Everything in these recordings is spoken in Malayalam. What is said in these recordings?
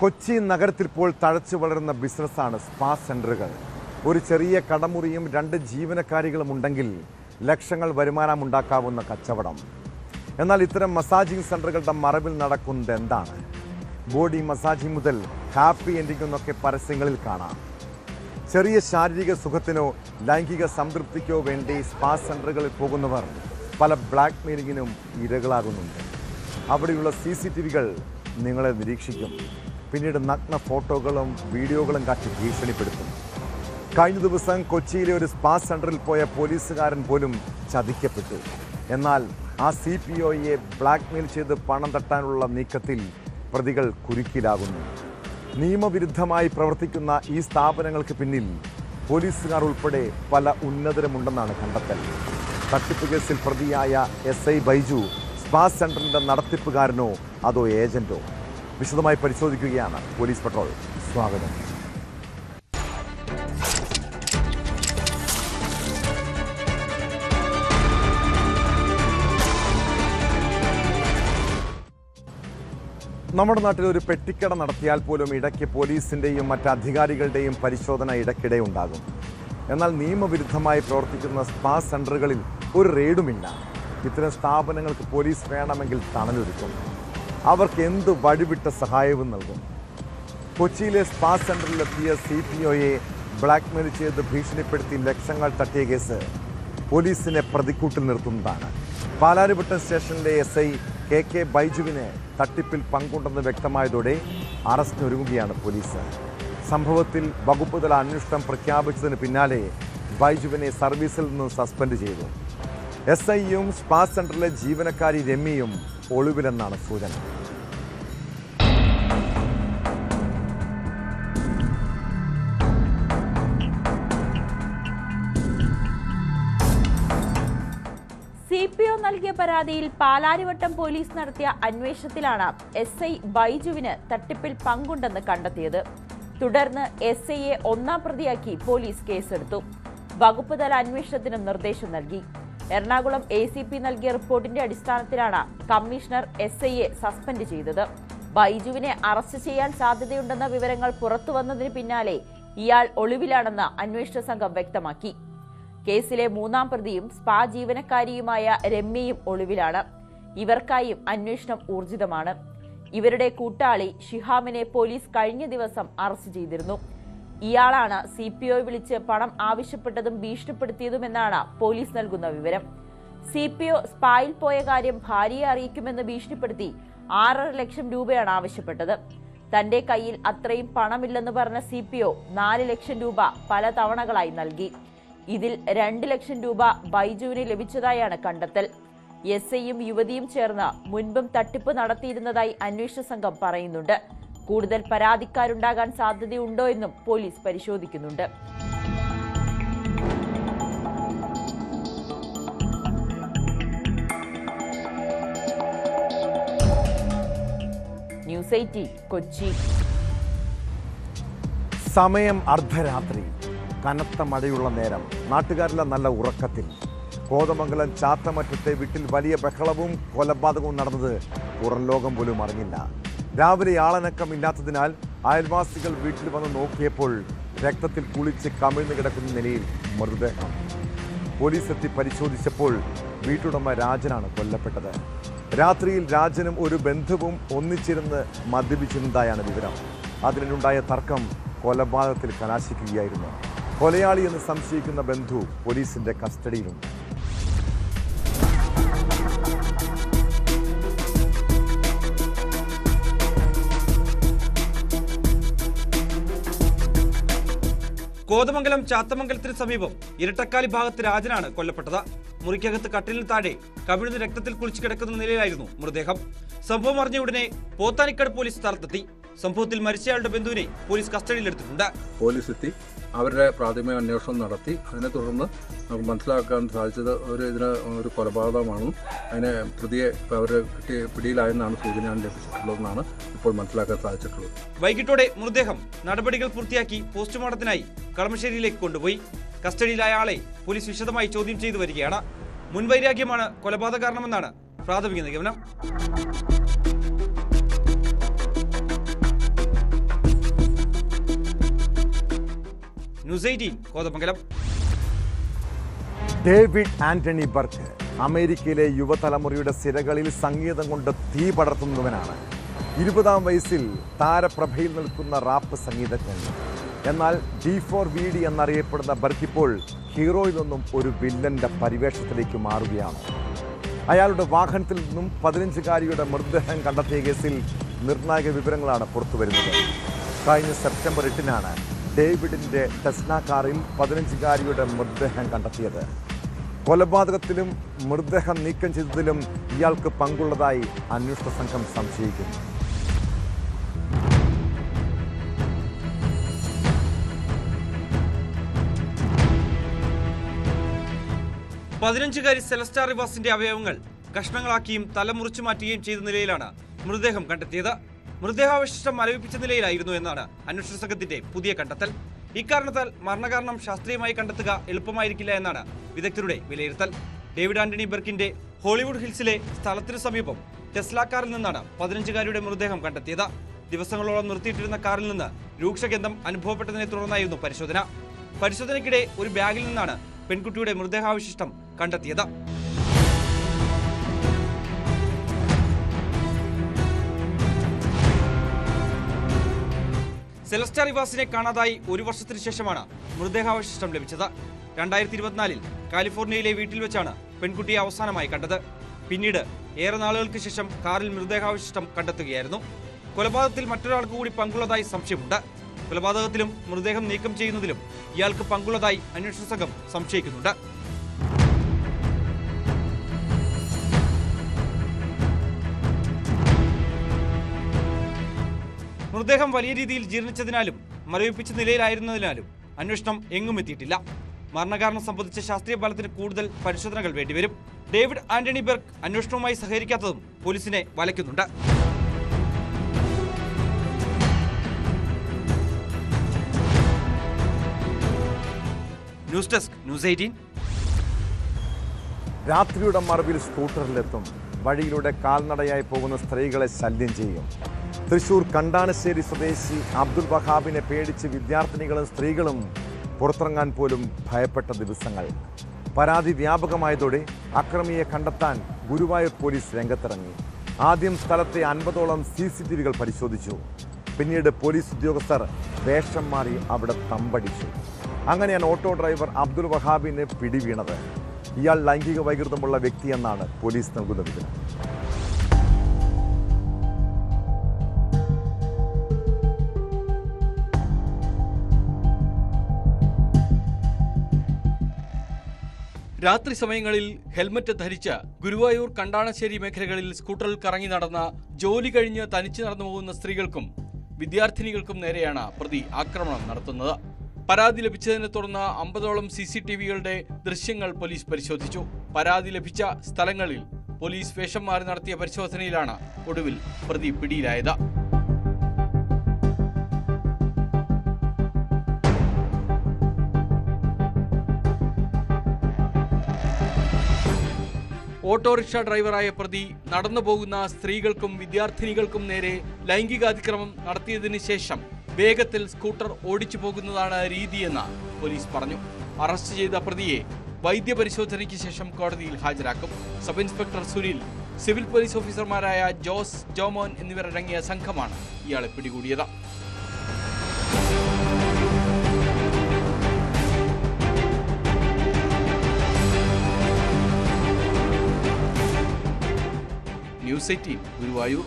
കൊച്ചി നഗരത്തിൽ ഇപ്പോൾ തഴച്ചു വളരുന്ന ബിസിനസ്സാണ് സ്പാ സെന്ററുകൾ. ഒരു ചെറിയ കടമുറിയും രണ്ട് ജീവനക്കാരികളും ഉണ്ടെങ്കിൽ ലക്ഷങ്ങൾ വരുമാനമുണ്ടാക്കാവുന്ന കച്ചവടം. എന്നാൽ ഇത്തരം മസാജിംഗ് സെന്ററുകളുടെ മറവിൽ നടക്കുന്നത് എന്താണ്? ബോഡി മസാജിംഗ് മുതൽ ഹാപ്പി എൻഡിംഗ് എന്നൊക്കെ പരസ്യങ്ങളിൽ കാണാം. ചെറിയ ശാരീരിക സുഖത്തിനോ ലൈംഗിക സംതൃപ്തിക്കോ വേണ്ടി സ്പാ സെന്ററുകളിൽ പോകുന്നവർ പല ബ്ലാക്ക് മെയിലിങ്ങിനും ഇരകളാകുന്നുണ്ട്. അവിടെയുള്ള സി സി ടി വികൾ നിങ്ങളെ നിരീക്ഷിക്കും. പിന്നീട് നഗ്ന ഫോട്ടോകളും വീഡിയോകളും കാട്ടി ഭീഷണിപ്പെടുത്തും കഴിഞ്ഞ ദിവസം കൊച്ചിയിലെ ഒരു സ്പാ സെന്ററിൽ പോയ പോലീസുകാരൻ പോലും ചതിക്കപ്പെട്ടു. എന്നാൽ ആ സി പി ഒയെ ബ്ലാക്ക്മെയിൽ ചെയ്ത് പണം തട്ടാനുള്ള നീക്കത്തിൽ പ്രതികൾ കുരുക്കിലാകുന്നു. നിയമവിരുദ്ധമായി പ്രവർത്തിക്കുന്ന ഈ സ്ഥാപനങ്ങൾക്ക് പിന്നിൽ പോലീസുകാർ ഉൾപ്പെടെ പല ഉന്നതരമുണ്ടെന്നാണ് കണ്ടെത്തൽ. തട്ടിപ്പ് കേസിൽ പ്രതിയായ എസ് ഐ ബൈജു സ്പാ സെന്ററിന്റെ നടത്തിപ്പുകാരനോ അതോ ഏജന്റോ? വിശദമായി പരിശോധിക്കുകയാണ് പോലീസ് പട്രോൾ. സ്വാഗതം. നമ്മുടെ നാട്ടിൽ ഒരു പെട്ടിക്കട നടത്തിയാൽ പോലും ഇടയ്ക്ക് പോലീസിന്റെയും മറ്റ് അധികാരികളുടെയും പരിശോധന ഇടയ്ക്കിടെ ഉണ്ടാകും. എന്നാൽ നിയമവിരുദ്ധമായി പ്രവർത്തിക്കുന്ന സ്പാ സെന്ററുകളിൽ ഒരു റെയ്ഡുമില്ല. ഇത്തരം സ്ഥാപനങ്ങൾക്ക് പോലീസ് വേണമെങ്കിൽ തണലൊരുക്കും. അവർക്ക് എന്ത് വഴിവിട്ട സഹായവും നൽകും? കൊച്ചിയിലെ സ്പാ സെന്ററിലെത്തിയ സി പി ഒയെ ബ്ലാക്ക്മെയിൽ ചെയ്ത് ഭീഷണിപ്പെടുത്തി ലക്ഷങ്ങൾ തട്ടിയ കേസ് പോലീസിനെ പ്രതിക്കൂട്ടിൽ നിർത്തുന്നതാണ്. പാലാരിവട്ടം സ്റ്റേഷനിലെ എസ് ഐ കെ കെ ബൈജുവിനെ തട്ടിപ്പിൽ പങ്കുണ്ടെന്ന് വ്യക്തമായതോടെ അറസ്റ്റ് അറസ്റ്റിനൊരുങ്ങുകയാണ് പോലീസ്. സംഭവത്തിൽ വകുപ്പുതല അന്വേഷണം പ്രഖ്യാപിച്ചതിന് പിന്നാലെ ബൈജുവിനെ സർവീസിൽ നിന്ന് സസ്പെൻഡ് ചെയ്തു. എസ് ഐയും സ്പാ സെന്ററിലെ ജീവനക്കാരി രമ്യയും ഒളിവിലെന്നാണ് സൂചന. സി പി ഒ നൽകിയ പരാതിയിൽ പാലാരിവട്ടം പോലീസ് നടത്തിയ അന്വേഷണത്തിലാണ് എസ് ഐ ബൈജുവിന് തട്ടിപ്പിൽ പങ്കുണ്ടെന്ന് കണ്ടെത്തിയത്. തുടർന്ന് എസ് ഐയെ ഒന്നാം പ്രതിയാക്കി പോലീസ് കേസെടുത്തു. വകുപ്പ് തല അന്വേഷണത്തിനും നിർദ്ദേശം നൽകി. എറണാകുളം എ സി പി നൽകിയ റിപ്പോർട്ടിന്റെ അടിസ്ഥാനത്തിലാണ് കമ്മീഷണർ എസ് ഐയെ സസ്പെൻഡ് ചെയ്തത്. ബൈജുവിനെ അറസ്റ്റ് ചെയ്യാൻ സാധ്യതയുണ്ടെന്ന വിവരങ്ങൾ പുറത്തുവന്നതിന് പിന്നാലെ ഇയാൾ ഒളിവിലാണെന്ന് അന്വേഷണ സംഘം വ്യക്തമാക്കി. കേസിലെ മൂന്നാം പ്രതിയും സ്പാ ജീവനക്കാരിയുമായ രമ്യയും ഒളിവിലാണ്. ഇവർക്കായും അന്വേഷണം ഊർജിതമാണ്. ഇവരുടെ കൂട്ടാളി ഷിഹാമിനെ പോലീസ് കഴിഞ്ഞ ദിവസം അറസ്റ്റ് ചെയ്തിരുന്നു. ഇയാളാണ് സി പി ഒ വിളിച്ച് പണം ആവശ്യപ്പെട്ടതും ഭീഷണിപ്പെടുത്തിയതുമെന്നാണ് പോലീസ് നൽകുന്ന വിവരം. സി പി ഒ സ്പായിൽ പോയ കാര്യം ഭാര്യയെ അറിയിക്കുമെന്ന് ഭീഷണിപ്പെടുത്തി ആറര ലക്ഷം രൂപയാണ് ആവശ്യപ്പെട്ടത്. തന്റെ കയ്യിൽ അത്രയും പണമില്ലെന്ന് പറഞ്ഞ സി പി ഒ നാല് ലക്ഷം രൂപ പല തവണകളായി നൽകി. ഇതിൽ രണ്ട് ലക്ഷം രൂപ ബൈജുവിന് ലഭിച്ചതായാണ് കണ്ടെത്തൽ. എസ് ഐയും യുവതിയും ചേർന്ന് മുൻപും തട്ടിപ്പ് നടത്തിയിരുന്നതായി അന്വേഷണ സംഘം പറയുന്നുണ്ട്. കൂടുതൽ പരാതിക്കാരുണ്ടാകാൻ സാധ്യതയുണ്ടോ എന്നും പോലീസ് പരിശോധിക്കുന്നുണ്ട്. News eighty Kochi. സമയം അർദ്ധരാത്രി. കനത്ത മഴയുള്ള നേരം. നാട്ടുകാരിലെ നല്ല ഉറക്കത്തിൽ. കോതമംഗലം ചാത്തമറ്റത്തെ വീട്ടിൽ വലിയ ബഹളവും കൊലപാതകവും നടന്നത് പുറം ലോകം പോലും അറിഞ്ഞില്ല. രാവിലെ ആളനക്കമില്ലാത്തതിനാൽ അയൽവാസികൾ വീട്ടിൽ വന്ന് നോക്കിയപ്പോൾ രക്തത്തിൽ കുളിച്ച് കമിഴ്ന്നു കിടക്കുന്ന നിലയിൽ മൃതദേഹം. പോലീസ് എത്തി പരിശോധിച്ചപ്പോൾ വീട്ടുടമ രാജനാണ് കൊല്ലപ്പെട്ടത്. രാത്രിയിൽ രാജനും ഒരു ബന്ധുവും ഒന്നിച്ചിരുന്ന് മദ്യപിച്ചിരുന്നതായാണ് വിവരം. അതിനുണ്ടായ തർക്കം കൊലപാതകത്തിൽ കലാശിക്കുകയായിരുന്നു. കൊലയാളി എന്ന് സംശയിക്കുന്ന ബന്ധു പോലീസിന്റെ കസ്റ്റഡിയിലുണ്ട്. കോതമംഗലം ചാത്തമംഗലത്തിന് സമീപം ഇരട്ടക്കാലി ഭാഗത്ത് രാജനാണ് കൊല്ലപ്പെട്ടത്. മുറിക്കകത്ത് കട്ടിലിന് താഴെ കവിഴുന്ന് രക്തത്തിൽ കുളിച്ചു കിടക്കുന്ന നിലയിലായിരുന്നു മൃതദേഹം. സംഭവം അറിഞ്ഞ ഉടനെ പോത്താനിക്കട് പോലീസ് സ്ഥലത്തെത്തി. സംഭവത്തിൽ മരിച്ചയാളുടെ ബന്ധുവിനെ പോലീസ് കസ്റ്റഡിയിലെടുത്തിട്ടുണ്ട്. പോലീസ് എത്തി. അവരുടെ പ്രാഥമിക അന്വേഷണം നടത്തി. അതിനെ തുടർന്ന് നമുക്ക് മനസ്സിലാക്കാൻ സാധിച്ചത് ഒരു ഇതിന് ഒരു കൊലപാതകമാണ്. അതിനെ പ്രതിയെ അവർ കിട്ടിയ പിടിയിലായെന്നാണ് സൂചന ലഭിച്ചിട്ടുള്ളതെന്നാണ് ഇപ്പോൾ മനസ്സിലാക്കാൻ സാധിച്ചിട്ടുള്ളത്. വൈകിട്ടോടെ മൃതദേഹം നടപടികൾ പൂർത്തിയാക്കി പോസ്റ്റ്മോർട്ടത്തിനായി കളമശ്ശേരിയിലേക്ക് കൊണ്ടുപോയി. കസ്റ്റഡിയിലായ ആളെ പോലീസ് വിശദമായി ചോദ്യം ചെയ്തു വരികയാണ്. മുൻവൈരാഗ്യമാണ് കൊലപാതക കാരണമെന്നാണ് പ്രാഥമിക നിഗമനം. News eighteen Kothamangalam. David Anthony Burke അമേരിക്കയിലെ യുവതലമുറയുടെ സിരകളിൽ സംഗീതം കൊണ്ട് തീ പടർത്തുന്നവനാണ്. ഇരുപതാം വയസ്സിൽ താരപ്രഭയിൽ നിൽക്കുന്ന റാപ്പ് സംഗീതജ്ഞൻ. എന്നാൽ ഡി ഫോർ വി ഡി എന്നറിയപ്പെടുന്ന ബർക്കിപ്പോൾ ഹീറോയിൽ നിന്നും ഒരു വില്ലന്റെ പരിവേഷത്തിലേക്ക് മാറുകയാണ്. അയാളുടെ വാഹനത്തിൽ നിന്നും പതിനഞ്ചുകാരിയുടെ മൃതദേഹം കണ്ടെത്തിയ കേസിൽ നിർണായക വിവരങ്ങളാണ് പുറത്തുവരുന്നത്. കഴിഞ്ഞ സെപ്റ്റംബർ എട്ടിനാണ് ഡേവിഡിന്റെ ടെസ്ന കാറിൽ പതിനഞ്ചുകാരിയുടെ മൃതദേഹം കണ്ടെത്തിയത്. കൊലപാതകത്തിലും മൃതദേഹം നീക്കം ചെയ്തതിലും ഇയാൾക്ക് പങ്കുള്ളതായി അന്വേഷണ സംഘം സംശയിക്കുന്നു. പതിനഞ്ചുകാരി സെലസ്റ്റാർ റിവാസിന്റെ അവയവങ്ങൾ കഷ്ണങ്ങളാക്കിയും തലമുറിച്ചു മാറ്റുകയും ചെയ്ത നിലയിലാണ് മൃതദേഹം കണ്ടെത്തിയത്. മൃതദേഹാവശിഷ്ടം മരവിപ്പിച്ച നിലയിലായിരുന്നു എന്നാണ് അന്വേഷണ സംഘത്തിന്റെ പുതിയ കണ്ടെത്തൽ. ഇക്കാരണത്താൽ മരണകാരണം ശാസ്ത്രീയമായി കണ്ടെത്തുക എളുപ്പമായിരിക്കില്ല എന്നാണ് വിദഗ്ധരുടെ വിലയിരുത്തൽ. ഡേവിഡ് ആന്റണി ബെർക്കിന്റെ ഹോളിവുഡ് ഹിൽസിലെ സ്ഥലത്തിനു സമീപം ടെസ്ല കാറിൽ നിന്നാണ് പതിനഞ്ചുകാരിയുടെ മൃതദേഹം കണ്ടെത്തിയത്. ദിവസങ്ങളോളം നിർത്തിയിട്ടിരുന്ന കാറിൽ നിന്ന് രൂക്ഷഗന്ധം അനുഭവപ്പെട്ടതിനെ തുടർന്നായിരുന്നു പരിശോധന. പരിശോധനയ്ക്കിടെ ഒരു ബാഗിൽ നിന്നാണ് പെൺകുട്ടിയുടെ മൃതദേഹാവശിഷ്ടം കണ്ടെത്തിയത്. സെലസ്റ്റ റിവാസിനെ കാണാതായി ഒരു വർഷത്തിനു ശേഷമാണ് മൃതദേഹാവശിഷ്ടം ലഭിച്ചത്. രണ്ടായിരത്തി ഇരുപത്തിനാലിൽ കാലിഫോർണിയയിലെ വീട്ടിൽ വെച്ചാണ് പെൺകുട്ടിയെ അവസാനമായി കണ്ടത്. പിന്നീട് ഏറെ നാളുകൾക്ക് ശേഷം കാറിൽ മൃതദേഹാവശിഷ്ടം കണ്ടെത്തുകയായിരുന്നു. കൊലപാതകത്തിൽ മറ്റൊരാൾക്ക് കൂടി പങ്കുള്ളതായി സംശയമുണ്ട്. കൊലപാതകത്തിലും മൃതദേഹം നീക്കം ചെയ്യുന്നതിലും ഇയാൾക്ക് പങ്കുള്ളതായി അന്വേഷണ സംഘം സംശയിക്കുന്നുണ്ട്. മൃതദേഹം വലിയ രീതിയിൽ ജീർണിച്ചതിനാലും മരവിപ്പിച്ച നിലയിലായിരുന്നതിനാലും അന്വേഷണം എങ്ങും എത്തിയിട്ടില്ല. മരണകാരണം സംബന്ധിച്ച ശാസ്ത്രീയ ഫലത്തിന് കൂടുതൽ പരിശോധനകൾ വേണ്ടിവരും. ഡേവിഡ് ആന്റണി ബെർക്ക് അന്വേഷണവുമായി സഹകരിക്കാത്തതും പോലീസിനെ വലയ്ക്കുന്നുണ്ട്. News desk news eighteen. രാത്രിയുടെ മറവിൽ സ്കൂട്ടറിലെത്തും. വഴിയിലൂടെ കാൽനടയായി പോകുന്ന സ്ത്രീകളെ ശല്യം ചെയ്യും. തൃശൂർ കണ്ടാനശ്ശേരി സ്വദേശി അബ്ദുൾ വഹാബിനെ പേടിച്ച് വിദ്യാർത്ഥിനികളും സ്ത്രീകളും പുറത്തിറങ്ങാൻ പോലും ഭയപ്പെട്ട ദിവസങ്ങൾ. പരാതി വ്യാപകമായതോടെ അക്രമിയെ കണ്ടെത്താൻ ഗുരുവായൂർ പോലീസ് രംഗത്തിറങ്ങി. ആദ്യം സ്ഥലത്തെ അൻപതോളം സി സി ടി വികൾ പരിശോധിച്ചു. പിന്നീട് പോലീസ് ഉദ്യോഗസ്ഥർ വേഷം മാറി അവിടെ തമ്പടിച്ചു. അങ്ങനെയാണ് ഓട്ടോ ഡ്രൈവർ അബ്ദുൾ വഹാബിന് പിടിവീണത്. ഇയാൾ ലൈംഗിക വൈകൃതമുള്ള വ്യക്തിയെന്നാണ് പോലീസ് നൽകുന്ന വിവരം. രാത്രി സമയങ്ങളിൽ ഹെൽമറ്റ് ധരിച്ച് ഗുരുവായൂർ കണ്ടാണശ്ശേരി മേഖലകളിൽ സ്കൂട്ടറിൽ കറങ്ങി നടന്ന ജോലി കഴിഞ്ഞ് തനിച്ച് നടന്നു പോകുന്ന സ്ത്രീകൾക്കും വിദ്യാർത്ഥിനികൾക്കും നേരെയാണ് പ്രതി ആക്രമണം നടത്തുന്നത്. പരാതി ലഭിച്ചതിനെ തുടർന്ന് അമ്പതോളം സി സി ടി വികളുടെ ദൃശ്യങ്ങൾ പോലീസ് പരിശോധിച്ചു. പരാതി ലഭിച്ച സ്ഥലങ്ങളിൽ പോലീസ് വേഷം മാറി നടത്തിയ പരിശോധനയിലാണ് ഒടുവിൽ പ്രതി പിടിയിലായത്. ഓട്ടോറിക്ഷ ഡ്രൈവറായ പ്രതി നടന്നു പോകുന്ന സ്ത്രീകൾക്കും വിദ്യാർത്ഥിനികൾക്കും നേരെ ലൈംഗികാതിക്രമം നടത്തിയതിന് ശേഷം വേഗത്തിൽ സ്കൂട്ടർ ഓടിച്ചു പോകുന്നതാണ് രീതിയെന്ന് പോലീസ് പറഞ്ഞു. അറസ്റ്റ് ചെയ്ത പ്രതിയെ വൈദ്യപരിശോധനയ്ക്ക് ശേഷം കോടതിയിൽ ഹാജരാക്കും. Sub inspector Sunil civil police ഓഫീസർമാരായ ജോസ് ജോമോൻ എന്നിവരടങ്ങിയ സംഘമാണ് ഇയാളെ പിടികൂടിയത്. News eighteen Guruvayur.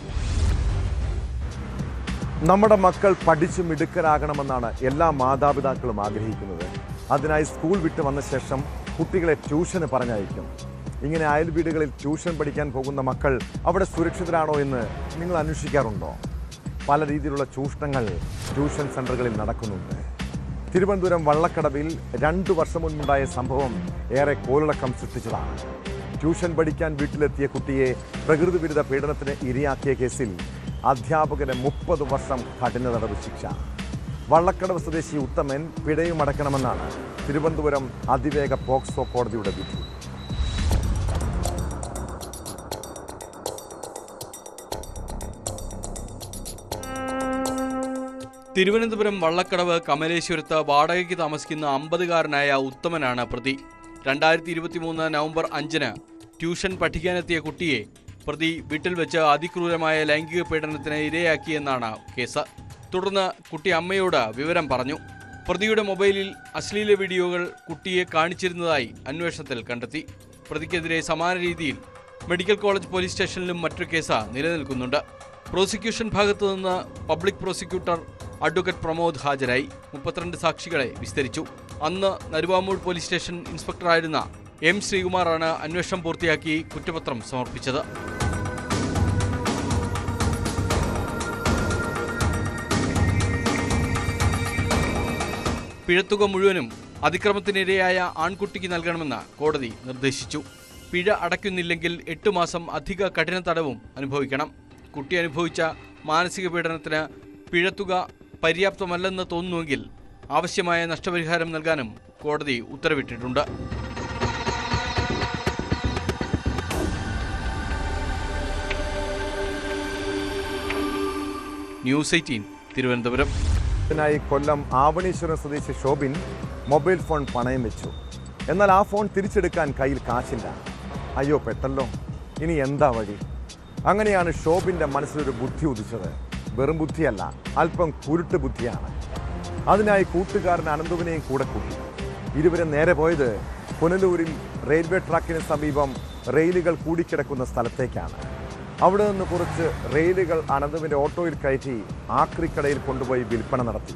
നമ്മുടെ മക്കൾ പഠിച്ചു മിടുക്കരാകണമെന്നാണ് എല്ലാ മാതാപിതാക്കളും ആഗ്രഹിക്കുന്നത്. അതിനായി സ്കൂൾ വിട്ട് വന്ന ശേഷം കുട്ടികളെ ട്യൂഷന് പറഞ്ഞയക്കും. ഇങ്ങനെ അയൽ വീടുകളിൽ ട്യൂഷൻ പഠിക്കാൻ പോകുന്ന മക്കൾ അവിടെ സുരക്ഷിതരാണോ എന്ന് നിങ്ങൾ അന്വേഷിക്കാറുണ്ടോ? പല രീതിയിലുള്ള ചൂഷണങ്ങൾ ട്യൂഷൻ സെന്ററുകളിൽ നടക്കുന്നുണ്ട്. തിരുവനന്തപുരം വള്ളക്കടവിൽ രണ്ടു വർഷം മുൻപുണ്ടായ സംഭവം ഏറെ കോലിളക്കം സൃഷ്ടിച്ചതാണ്. ട്യൂഷൻ പഠിക്കാൻ വീട്ടിലെത്തിയ കുട്ടിയെ പ്രകൃതി വിരുദ്ധ പീഡനത്തിന് ഇരയാക്കിയ കേസിൽ അധ്യാപകന് മുപ്പത് വർഷം കഠിന തടവ് ശിക്ഷ. വള്ളക്കടവ് സ്വദേശി ഉത്തമൻ പിഴയുമടക്കണമെന്നാണ് തിരുവനന്തപുരം അതിവേഗ പോക്സോ കോടതിയുടെ വിധി. തിരുവനന്തപുരം വള്ളക്കടവ് കമലേശ്വരത്ത് വാടകയ്ക്ക് താമസിക്കുന്ന അമ്പതുകാരനായ ഉത്തമനാണ് പ്രതി. രണ്ടായിരത്തി ഇരുപത്തിമൂന്ന് നവംബർ അഞ്ചിന് ട്യൂഷൻ പഠിക്കാനെത്തിയ കുട്ടിയെ പ്രതി വീട്ടിൽ വെച്ച് അതിക്രൂരമായ ലൈംഗിക പീഡനത്തിന് ഇരയാക്കിയെന്നാണ് കേസ്. തുടർന്ന് കുട്ടി അമ്മയോട് വിവരം പറഞ്ഞു. പ്രതിയുടെ മൊബൈലിൽ അശ്ലീല വീഡിയോകൾ കുട്ടിയെ കാണിച്ചിരുന്നതായി അന്വേഷണത്തിൽ കണ്ടെത്തി. പ്രതിക്കെതിരെ സമാന രീതിയിൽ മെഡിക്കൽ കോളേജ് പോലീസ് സ്റ്റേഷനിലും മറ്റൊരു കേസ് നിലനിൽക്കുന്നുണ്ട്. പ്രോസിക്യൂഷൻ ഭാഗത്തു നിന്ന് പബ്ലിക് പ്രോസിക്യൂട്ടർ അഡ്വക്കേറ്റ് പ്രമോദ് ഹാജരായി. മുപ്പത്തിരണ്ട് സാക്ഷികളെ വിസ്തരിച്ചു. അന്ന് നരുവാമൂട് പോലീസ് സ്റ്റേഷൻ ഇൻസ്പെക്ടറായിരുന്ന എം ശ്രീകുമാറാണ് അന്വേഷണം പൂർത്തിയാക്കി കുറ്റപത്രം സമർപ്പിച്ചത്. പിഴത്തുക മുഴുവനും അതിക്രമത്തിനിരയായ ആൺകുട്ടിക്ക് നൽകണമെന്ന് കോടതി നിർദ്ദേശിച്ചു. പിഴ അടയ്ക്കുന്നില്ലെങ്കിൽ എട്ട് മാസം അധിക കഠിന തടവും അനുഭവിക്കണം. കുട്ടി അനുഭവിച്ച മാനസിക പീഡനത്തിന് പിഴത്തുക പര്യാപ്തമല്ലെന്ന് തോന്നുന്നുവെങ്കിൽ ആവശ്യമായ നഷ്ടപരിഹാരം നൽകാനും കോടതി ഉത്തരവിട്ടിട്ടുണ്ട്. News eighteen Thiruvananthapuram. ായി Kollam Avaneeswaram സ്വദേശി ഷോബിൻ മൊബൈൽ ഫോൺ പണയം വെച്ചു. എന്നാൽ ആ ഫോൺ തിരിച്ചെടുക്കാൻ കയ്യിൽ കാശില്ല. അയ്യോ പെട്ടല്ലോ. ഇനി എന്താ വഴി? അങ്ങനെയാണ് ഷോബിന്റെ മനസ്സിലൊരു ബുദ്ധി ഉദിച്ചത്. വെറും ബുദ്ധിയല്ല അല്പം കുരുട്ട് ബുദ്ധിയാണ്. അതിനായി കൂട്ടുകാരൻ അനന്തുവിനെയും കൂടെ കൂട്ടി. ഇരുവരും നേരെ പോയത് പുനലൂരിൽ റെയിൽവേ ട്രാക്കിന് സമീപം റെയിലുകൾ കൂടിക്കിടക്കുന്ന സ്ഥലത്തേക്കാണ്. അവിടെ നിന്ന് കുറച്ച് റെയിലുകൾ അനന്തുവിന്റെ ഓട്ടോയിൽ കയറ്റി ആക്രിക്കടയിൽ കൊണ്ടുപോയി വിൽപ്പന നടത്തി.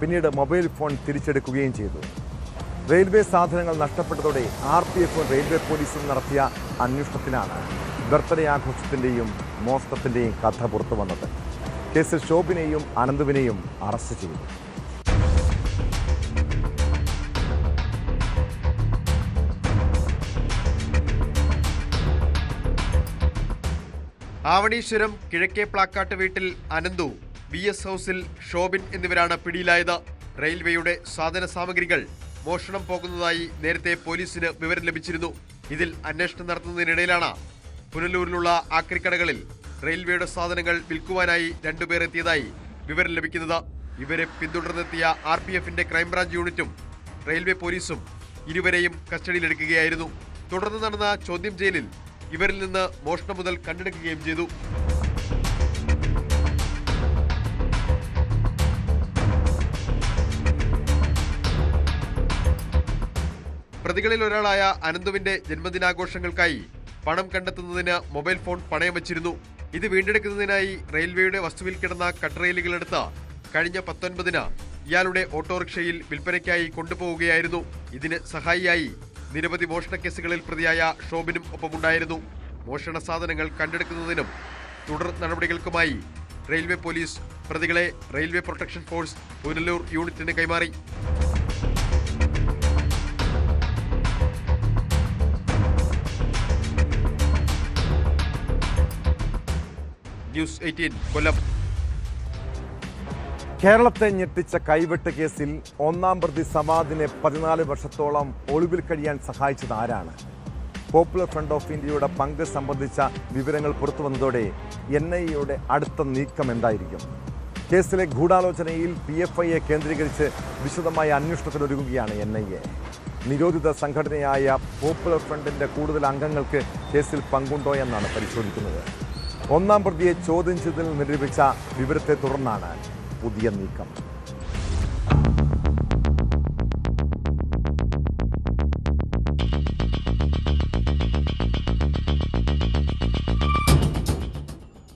പിന്നീട് മൊബൈൽ ഫോൺ തിരിച്ചെടുക്കുകയും ചെയ്തു. റെയിൽവേ സാധനങ്ങൾ നഷ്ടപ്പെട്ടതോടെ ആർ പി എഫും റെയിൽവേ പോലീസും നടത്തിയ അന്വേഷണത്തിലാണ് ബർത്ത്ഡേ ആഘോഷത്തിന്റെയും മോഷണത്തിന്റെയും കഥ പുറത്തു വന്നത്. കേസിൽ ശോഭിനെയും അനന്തുവിനെയും അറസ്റ്റ് ചെയ്തു. ആവണീശ്വരം കിഴക്കേ പ്ലാക്കാട്ട് വീട്ടിൽ അനന്തു വി എസ് ഹൗസിൽ ഷോബിൻ എന്നിവരാണ് പിടിയിലായത്. റെയിൽവേയുടെ സാധന സാമഗ്രികൾ മോഷണം പോകുന്നതായി നേരത്തെ പോലീസിന് വിവരം ലഭിച്ചിരുന്നു. ഇതിൽ അന്വേഷണം നടത്തുന്നതിനിടയിലാണ് പുനലൂരിലുള്ള ആക്രിക്കടകളിൽ റെയിൽവേയുടെ സാധനങ്ങൾ വിൽക്കുവാനായി രണ്ടുപേർ എത്തിയതായി വിവരം ലഭിക്കുന്നത്. ഇവരെ പിന്തുടർന്നെത്തിയ ആർ പി എഫിന്റെ ക്രൈംബ്രാഞ്ച് യൂണിറ്റും റെയിൽവേ പോലീസും ഇരുവരെയും കസ്റ്റഡിയിലെടുക്കുകയായിരുന്നു. തുടർന്ന് നടന്ന ചോദ്യം ചെയ്യലിൽ ഇവരിൽ നിന്ന് മോഷണം മുതൽ കണ്ടെടുക്കുകയും ചെയ്തു. പ്രതികളിൽ ഒരാളായ അനന്തുവിന്റെ ജന്മദിനാഘോഷങ്ങൾക്കായി പണം കണ്ടെത്തുന്നതിന് മൊബൈൽ ഫോൺ പണയം വച്ചിരുന്നു. ഇത് വീണ്ടെടുക്കുന്നതിനായി റെയിൽവേയുടെ വസ്തുവിൽ കിടന്ന കട്ടറയിലുകളെടുത്ത് കഴിഞ്ഞ പത്തൊൻപതിന് ഇയാളുടെ ഓട്ടോറിക്ഷയിൽ വിൽപ്പനയ്ക്കായി കൊണ്ടുപോവുകയായിരുന്നു. ഇതിന് സഹായിയായി നിരവധി മോഷണ കേസുകളിൽ പ്രതിയായ ഷോബിനും ഒപ്പമുണ്ടായിരുന്നു. മോഷണ സാധനങ്ങൾ കണ്ടെടുക്കുന്നതിനും തുടർ നടപടികൾക്കുമായി റെയിൽവേ പോലീസ് പ്രതികളെ റെയിൽവേ പ്രൊട്ടക്ഷൻ ഫോഴ്സ് പുനലൂർ യൂണിറ്റിന് കൈമാറി. News eighteen Kollam. കേരളത്തെ ഞെട്ടിച്ച കൈവെട്ട് കേസിൽ ഒന്നാം പ്രതി സമാദിനെ പതിനാല് വർഷത്തോളം ഒളിവിൽ കഴിയാൻ സഹായിച്ചത് ആരാണ്? പോപ്പുലർ ഫ്രണ്ട് ഓഫ് ഇന്ത്യയുടെ പങ്ക് സംബന്ധിച്ച വിവരങ്ങൾ പുറത്തു വന്നതോടെ എൻ ഐ എയുടെ അടുത്ത നീക്കം എന്തായിരിക്കും? കേസിലെ ഗൂഢാലോചനയിൽ പി എഫ് ഐയെ കേന്ദ്രീകരിച്ച് വിശദമായ അന്വേഷണത്തിനൊരുങ്ങുകയാണ് എൻ ഐ എ നിരോധിത സംഘടനയായ പോപ്പുലർ ഫ്രണ്ടിന്റെ കൂടുതൽ അംഗങ്ങൾക്ക് കേസിൽ പങ്കുണ്ടോ എന്നാണ് പരിശോധിക്കുന്നത്. ഒന്നാം പ്രതിയെ ചോദ്യം ചെയ്തതിൽ നിരൂപിച്ച വിവരത്തെ തുടർന്നാണ് പുതിയ നീക്കം